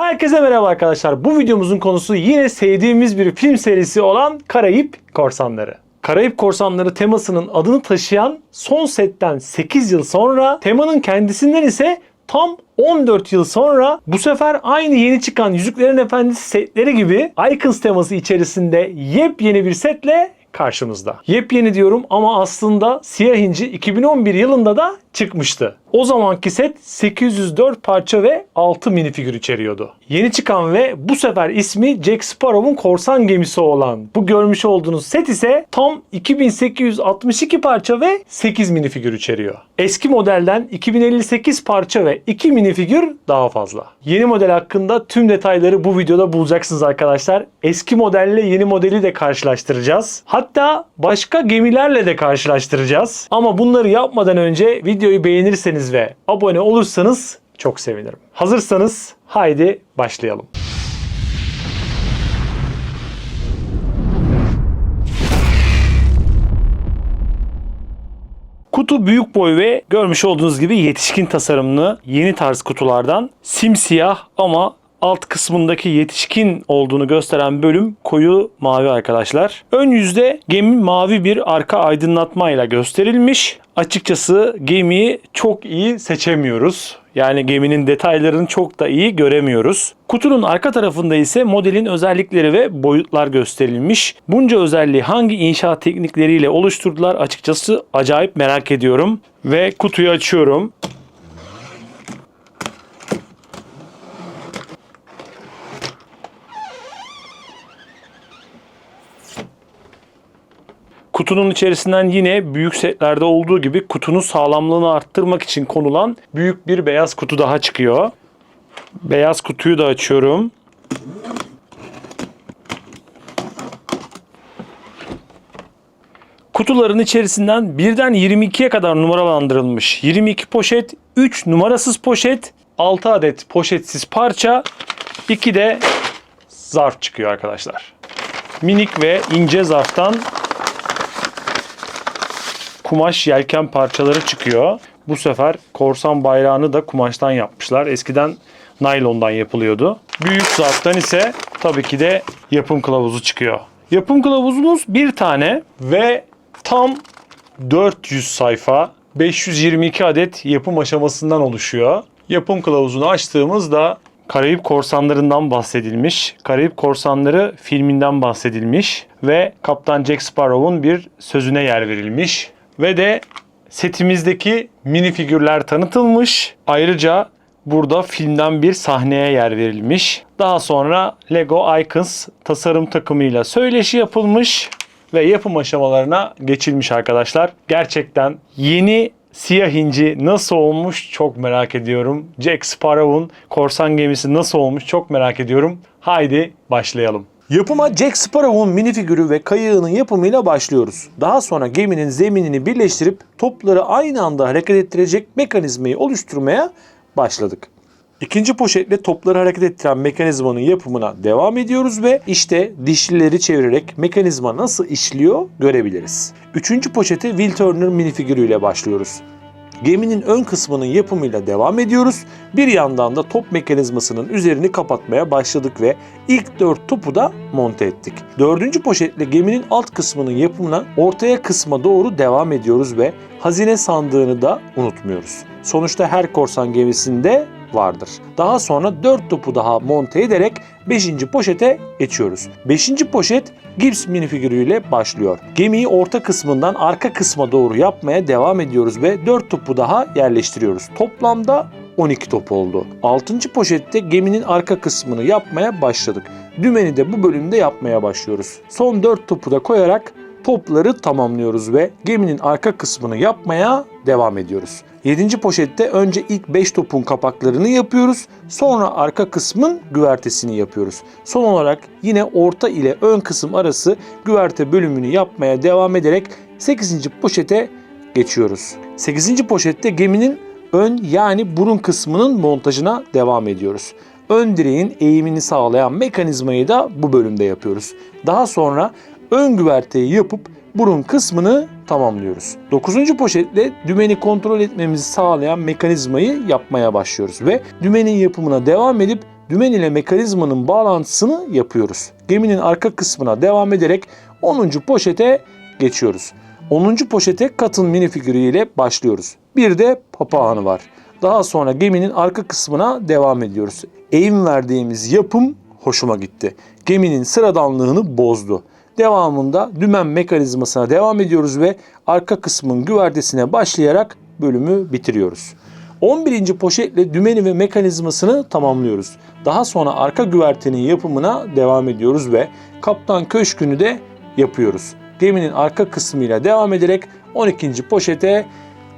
Herkese merhaba arkadaşlar. Bu videomuzun konusu yine sevdiğimiz bir film serisi olan Karayip Korsanları. Karayip Korsanları temasının adını taşıyan son setten 8 yıl sonra temanın kendisinden ise tam 14 yıl sonra bu sefer aynı yeni çıkan Yüzüklerin Efendisi setleri gibi Icons teması içerisinde yepyeni bir setle karşımızda. Yepyeni diyorum ama aslında Siyah İnci 2011 yılında da çıkmıştı. O zamanki set 804 parça ve 6 minifigür içeriyordu. Yeni çıkan ve bu sefer ismi Jack Sparrow'un korsan gemisi olan bu görmüş olduğunuz set ise tam 2862 parça ve 8 minifigür içeriyor. Eski modelden 2058 parça ve 2 minifigür daha fazla. Yeni model hakkında tüm detayları bu videoda bulacaksınız arkadaşlar. Eski modelle yeni modeli de karşılaştıracağız. Hatta başka gemilerle de karşılaştıracağız. Ama bunları yapmadan önce videoyu beğenirseniz ve abone olursanız çok sevinirim. Hazırsanız haydi başlayalım. Kutu büyük boy ve görmüş olduğunuz gibi yetişkin tasarımlı yeni tarz kutulardan simsiyah ama alt kısmındaki yetişkin olduğunu gösteren bölüm koyu mavi arkadaşlar. Ön yüzde gemi mavi bir arka aydınlatmayla gösterilmiş. Açıkçası gemiyi çok iyi seçemiyoruz. Yani geminin detaylarını çok da iyi göremiyoruz. Kutunun arka tarafında ise modelin özellikleri ve boyutlar gösterilmiş. Bunca özelliği hangi inşaat teknikleriyle oluşturdular açıkçası acayip merak ediyorum. Ve kutuyu açıyorum. Kutunun içerisinden yine büyük setlerde olduğu gibi kutunun sağlamlığını arttırmak için konulan büyük bir beyaz kutu daha çıkıyor. Beyaz kutuyu da açıyorum. Kutuların içerisinden birden 22'ye kadar numaralandırılmış 22 poşet, 3 numarasız poşet, 6 adet poşetsiz parça, 2 de zarf çıkıyor arkadaşlar. Minik ve ince zarftan kumaş yelken parçaları çıkıyor. Bu sefer korsan bayrağını da kumaştan yapmışlar. Eskiden naylondan yapılıyordu. Büyük zarftan ise tabii ki de yapım kılavuzu çıkıyor. Yapım kılavuzumuz bir tane ve tam 400 sayfa 522 adet yapım aşamasından oluşuyor. Yapım kılavuzunu açtığımızda Karayip Korsanları'ndan bahsedilmiş. Karayip Korsanları filminden bahsedilmiş ve Kaptan Jack Sparrow'un bir sözüne yer verilmiş ve de setimizdeki mini figürler tanıtılmış. Ayrıca burada filmden bir sahneye yer verilmiş. Daha sonra Lego Icons tasarım takımıyla söyleşi yapılmış ve yapım aşamalarına geçilmiş arkadaşlar. Gerçekten yeni Siyah İnci nasıl olmuş çok merak ediyorum. Jack Sparrow'un korsan gemisi nasıl olmuş çok merak ediyorum. Haydi başlayalım. Yapıma Jack Sparrow'un minifigürü ve kayığının yapımıyla başlıyoruz. Daha sonra geminin zeminini birleştirip topları aynı anda hareket ettirecek mekanizmayı oluşturmaya başladık. İkinci poşetle topları hareket ettiren mekanizmanın yapımına devam ediyoruz ve işte dişlileri çevirerek mekanizma nasıl işliyor görebiliriz. Üçüncü poşete Will Turner minifigürüyle başlıyoruz. Geminin ön kısmının yapımıyla devam ediyoruz. Bir yandan da top mekanizmasının üzerini kapatmaya başladık ve ilk dört topu da monte ettik. Dördüncü poşetle geminin alt kısmının yapımına ortaya kısma doğru devam ediyoruz ve hazine sandığını da unutmuyoruz. Sonuçta her korsan gemisinde vardır. Daha sonra 4 topu daha monte ederek 5. poşete geçiyoruz. 5. poşet Gibbs minifigürüyle başlıyor. Gemiyi orta kısmından arka kısma doğru yapmaya devam ediyoruz ve 4 topu daha yerleştiriyoruz. Toplamda 12 top oldu. 6. poşette geminin arka kısmını yapmaya başladık. Dümeni de bu bölümde yapmaya başlıyoruz. Son 4 topu da koyarak topları tamamlıyoruz ve geminin arka kısmını yapmaya devam ediyoruz. 7. poşette önce ilk 5 topun kapaklarını yapıyoruz. Sonra arka kısmın güvertesini yapıyoruz. Son olarak yine orta ile ön kısım arası güverte bölümünü yapmaya devam ederek 8. poşete geçiyoruz. 8. poşette geminin ön yani burun kısmının montajına devam ediyoruz. Ön direğin eğimini sağlayan mekanizmayı da bu bölümde yapıyoruz. Daha sonra ön güverteyi yapıp burun kısmını tamamlıyoruz. 9. poşetle dümeni kontrol etmemizi sağlayan mekanizmayı yapmaya başlıyoruz ve dümenin yapımına devam edip dümen ile mekanizmanın bağlantısını yapıyoruz. Geminin arka kısmına devam ederek 10. poşete geçiyoruz. 10. poşete katın minifigürü ile başlıyoruz. Bir de papağanı var. Daha sonra geminin arka kısmına devam ediyoruz. Eğim verdiğimiz yapım hoşuma gitti. Geminin sıradanlığını bozdu. Devamında dümen mekanizmasına devam ediyoruz ve arka kısmın güvertesine başlayarak bölümü bitiriyoruz. 11. poşetle dümeni ve mekanizmasını tamamlıyoruz. Daha sonra arka güvertenin yapımına devam ediyoruz ve kaptan köşkünü de yapıyoruz. Geminin arka kısmıyla devam ederek 12. poşete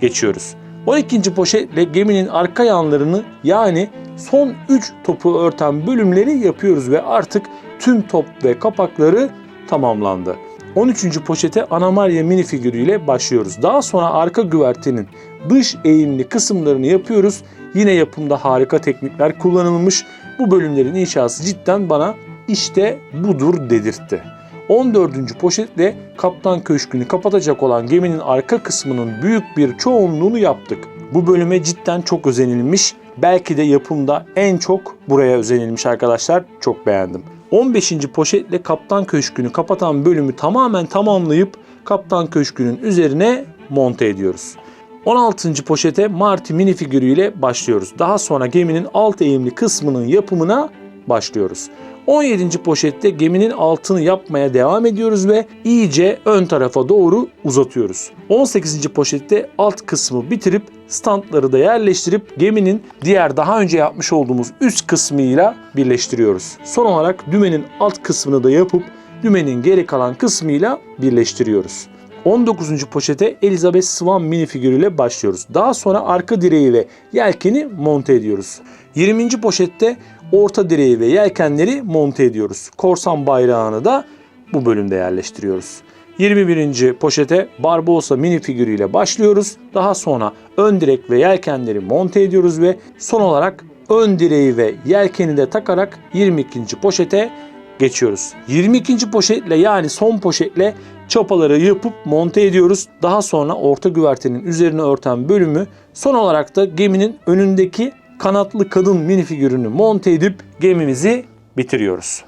geçiyoruz. 12. poşetle geminin arka yanlarını yani son 3 topu örten bölümleri yapıyoruz ve artık tüm top ve kapakları tamamlandı. 13. poşete Anamarya minifigürüyle başlıyoruz. Daha sonra arka güvertenin dış eğimli kısımlarını yapıyoruz. Yine yapımda harika teknikler kullanılmış. Bu bölümlerin inşası cidden bana işte budur dedirtti. 14. poşetle Kaptan Köşkü'nü kapatacak olan geminin arka kısmının büyük bir çoğunluğunu yaptık. Bu bölüme cidden çok özenilmiş. Belki de yapımda en çok buraya özenilmiş arkadaşlar. Çok beğendim. 15. poşetle Kaptan Köşkü'nü kapatan bölümü tamamen tamamlayıp Kaptan Köşkü'nün üzerine monte ediyoruz. 16. poşete Marty minifigürüyle başlıyoruz. Daha sonra geminin alt eğimli kısmının yapımına başlıyoruz. 17. poşette geminin altını yapmaya devam ediyoruz ve iyice ön tarafa doğru uzatıyoruz. 18. poşette alt kısmı bitirip standları da yerleştirip geminin diğer daha önce yapmış olduğumuz üst kısmıyla birleştiriyoruz. Son olarak dümenin alt kısmını da yapıp dümenin geri kalan kısmıyla birleştiriyoruz. 19. poşete Elizabeth Swan minifigürüyle başlıyoruz. Daha sonra arka direği ve yelkeni monte ediyoruz. 20. poşette orta direği ve yelkenleri monte ediyoruz. Korsan bayrağını da bu bölümde yerleştiriyoruz. 21. poşete Barbosa minifigürüyle başlıyoruz. Daha sonra ön direk ve yelkenleri monte ediyoruz ve son olarak ön direği ve yelkeni de takarak 22. poşete geçiyoruz. 22. poşetle yani son poşetle çapaları yapıp monte ediyoruz. Daha sonra orta güvertenin üzerine örten bölümü son olarak da geminin önündeki kanatlı kadın minifigürünü monte edip gemimizi bitiriyoruz.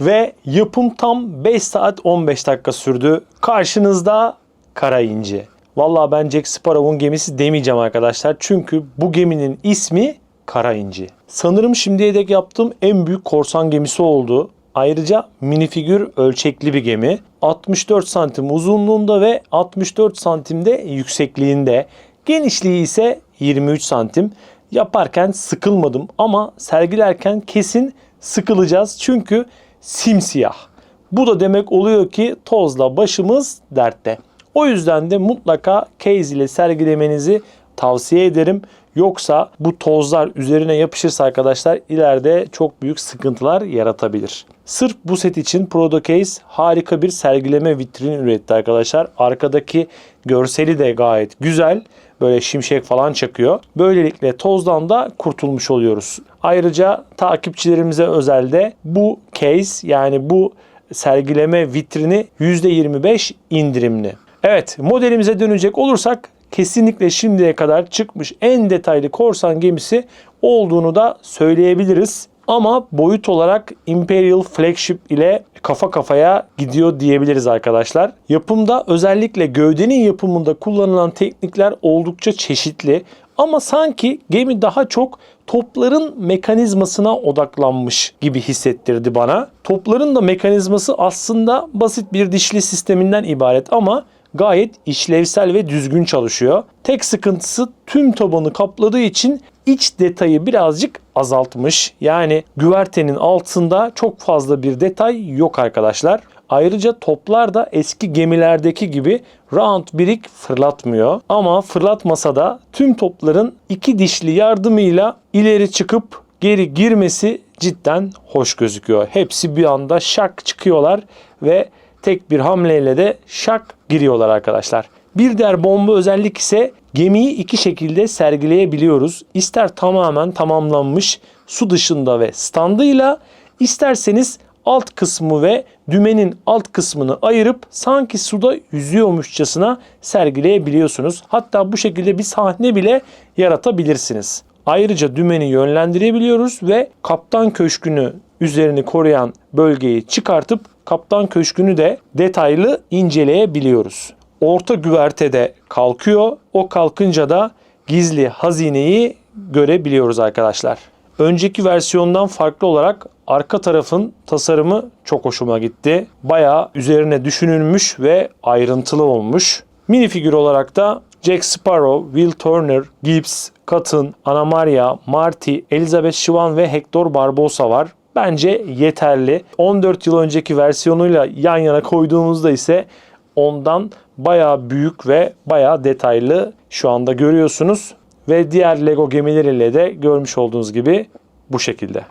Ve yapım tam 5 saat 15 dakika sürdü. Karşınızda Kara İnci. Vallahi ben Jack Sparrow'un gemisi demeyeceğim arkadaşlar. Çünkü bu geminin ismi Kara İnci. Sanırım şimdiye dek yaptığım en büyük korsan gemisi oldu. Ayrıca minifigür ölçekli bir gemi. 64 santim uzunluğunda ve 64 santimde yüksekliğinde. Genişliği ise 23 santim. Yaparken sıkılmadım ama sergilerken kesin sıkılacağız. Çünkü simsiyah. Bu da demek oluyor ki tozla başımız dertte. O yüzden de mutlaka case ile sergilemenizi tavsiye ederim. Yoksa bu tozlar üzerine yapışırsa arkadaşlar ileride çok büyük sıkıntılar yaratabilir. Sırf bu set için Prodo Case harika bir sergileme vitrini üretti arkadaşlar. Arkadaki görseli de gayet güzel. Böyle şimşek falan çakıyor. Böylelikle tozdan da kurtulmuş oluyoruz. Ayrıca takipçilerimize özelde bu case yani bu sergileme vitrini %25 indirimli. Evet modelimize dönecek olursak kesinlikle şimdiye kadar çıkmış en detaylı korsan gemisi olduğunu da söyleyebiliriz. Ama boyut olarak Imperial Flagship ile kafa kafaya gidiyor diyebiliriz arkadaşlar. Yapımda özellikle gövdenin yapımında kullanılan teknikler oldukça çeşitli. Ama sanki gemi daha çok topların mekanizmasına odaklanmış gibi hissettirdi bana. Topların da mekanizması aslında basit bir dişli sisteminden ibaret ama gayet işlevsel ve düzgün çalışıyor. Tek sıkıntısı tüm tabanı kapladığı için iç detayı birazcık azaltmış. Yani güvertenin altında çok fazla bir detay yok arkadaşlar. Ayrıca toplar da eski gemilerdeki gibi round birik fırlatmıyor. Ama fırlatmasa da tüm topların iki dişli yardımıyla ileri çıkıp geri girmesi cidden hoş gözüküyor. Hepsi bir anda şak çıkıyorlar ve tek bir hamleyle de şak giriyorlar arkadaşlar. Bir diğer bomba özellik ise gemiyi iki şekilde sergileyebiliyoruz. İster tamamen tamamlanmış su dışında ve standıyla isterseniz alt kısmı ve dümenin alt kısmını ayırıp sanki suda yüzüyormuşçasına sergileyebiliyorsunuz. Hatta bu şekilde bir sahne bile yaratabilirsiniz. Ayrıca dümeni yönlendirebiliyoruz ve kaptan köşkünü üzerini koruyan bölgeyi çıkartıp kaptan köşkünü de detaylı inceleyebiliyoruz. Orta güvertede kalkıyor. O kalkınca da gizli hazineyi görebiliyoruz arkadaşlar. Önceki versiyondan farklı olarak arka tarafın tasarımı çok hoşuma gitti. Bayağı üzerine düşünülmüş ve ayrıntılı olmuş. Minifigür olarak da Jack Sparrow, Will Turner, Gibbs, Cotton, Anna Maria, Marty, Elizabeth Swan ve Hector Barbosa var. Bence yeterli. 14 yıl önceki versiyonuyla yan yana koyduğumuzda ise ondan bayağı büyük ve bayağı detaylı şu anda görüyorsunuz. Ve diğer Lego gemileriyle de görmüş olduğunuz gibi bu şekilde.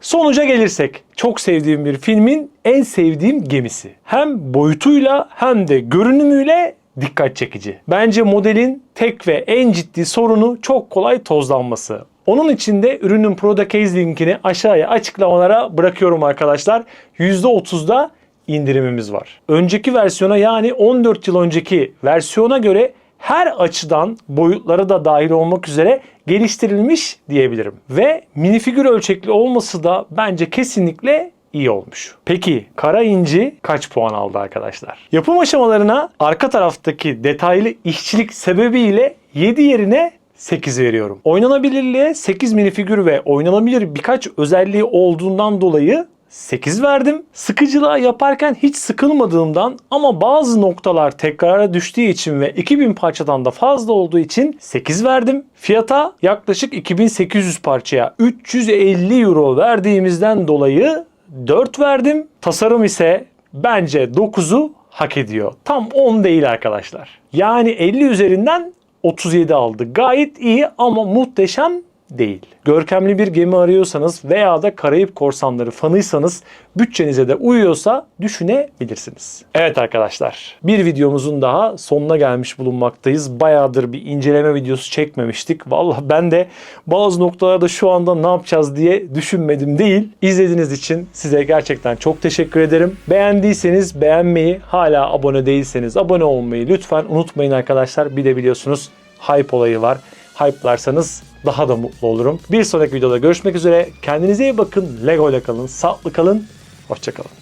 Sonuca gelirsek çok sevdiğim bir filmin en sevdiğim gemisi. Hem boyutuyla hem de görünümüyle dikkat çekici. Bence modelin tek ve en ciddi sorunu çok kolay tozlanması. Onun için de ürünün Product linkini aşağıya açıklamalara bırakıyorum arkadaşlar. %30'da indirimimiz var. Önceki versiyona yani 14 yıl önceki versiyona göre her açıdan boyutları da dahil olmak üzere geliştirilmiş diyebilirim. Ve minifigür ölçekli olması da bence kesinlikle iyi olmuş. Peki Kara İnci kaç puan aldı arkadaşlar? Yapım aşamalarına arka taraftaki detaylı işçilik sebebiyle 7 yerine 8 veriyorum. Oynanabilirliğe 8 minifigür ve oynanabilir birkaç özelliği olduğundan dolayı 8 verdim. Sıkıcılığa yaparken hiç sıkılmadığımdan ama bazı noktalar tekrara düştüğü için ve 2000 parçadan da fazla olduğu için 8 verdim. Fiyata yaklaşık 2800 parçaya 350 euro verdiğimizden dolayı 4 verdim. Tasarım ise bence 9'u hak ediyor. Tam 10 değil arkadaşlar. Yani 50 üzerinden 37 aldı. Gayet iyi ama muhteşem değil. Görkemli bir gemi arıyorsanız veya da Karayip Korsanları fanıysanız bütçenize de uyuyorsa düşünebilirsiniz. Evet arkadaşlar bir videomuzun daha sonuna gelmiş bulunmaktayız. Bayağıdır bir inceleme videosu çekmemiştik. Vallahi ben de bazı noktalarda şu anda ne yapacağız diye düşünmedim değil. İzlediğiniz için size gerçekten çok teşekkür ederim. Beğendiyseniz beğenmeyi, hala abone değilseniz abone olmayı lütfen unutmayın arkadaşlar. Bir de biliyorsunuz hype olayı var. Hype'larsanız daha da mutlu olurum. Bir sonraki videoda görüşmek üzere. Kendinize iyi bakın. Lego ile kalın. Sağlıklı kalın. Hoşçakalın.